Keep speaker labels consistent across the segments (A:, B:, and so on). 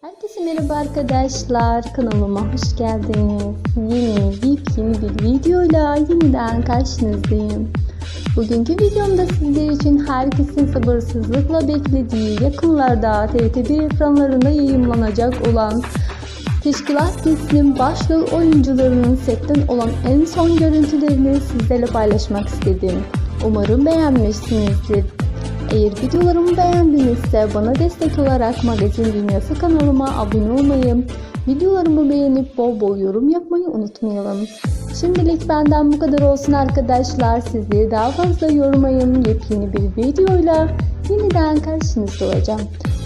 A: Herkese merhaba arkadaşlar. Kanalıma hoş geldiniz. Yeni, yepyeni bir videoyla yeniden karşınızdayım. Bugünkü videomda sizler için herkesin sabırsızlıkla beklediği yakınlarda TRT1 ekranlarında yayınlanacak olan Teşkilat dizisinin başrol oyuncularının setten olan en son görüntülerini sizlerle paylaşmak istedim. Umarım beğenmişsinizdir. Eğer videolarımı beğendinizse bana destek olarak Magazin Dünyası kanalıma abone olmayı, videolarımı beğenip bol bol yorum yapmayı unutmayalım. Şimdilik benden bu kadar olsun arkadaşlar. Sizleri daha fazla yormayın. Yepyeni bir videoyla yeniden karşınızda olacağım.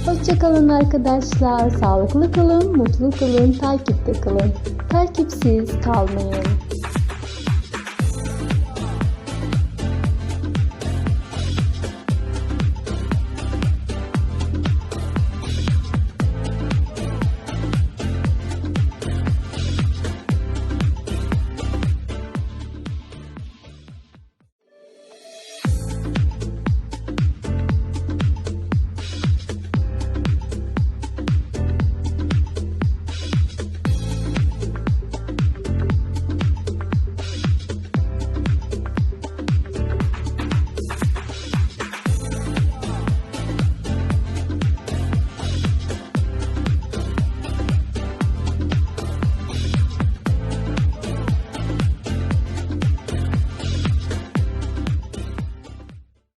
A: Hoşçakalın arkadaşlar. Sağlıklı kalın, mutlu kalın, takipte kalın. Takipsiz kalmayın.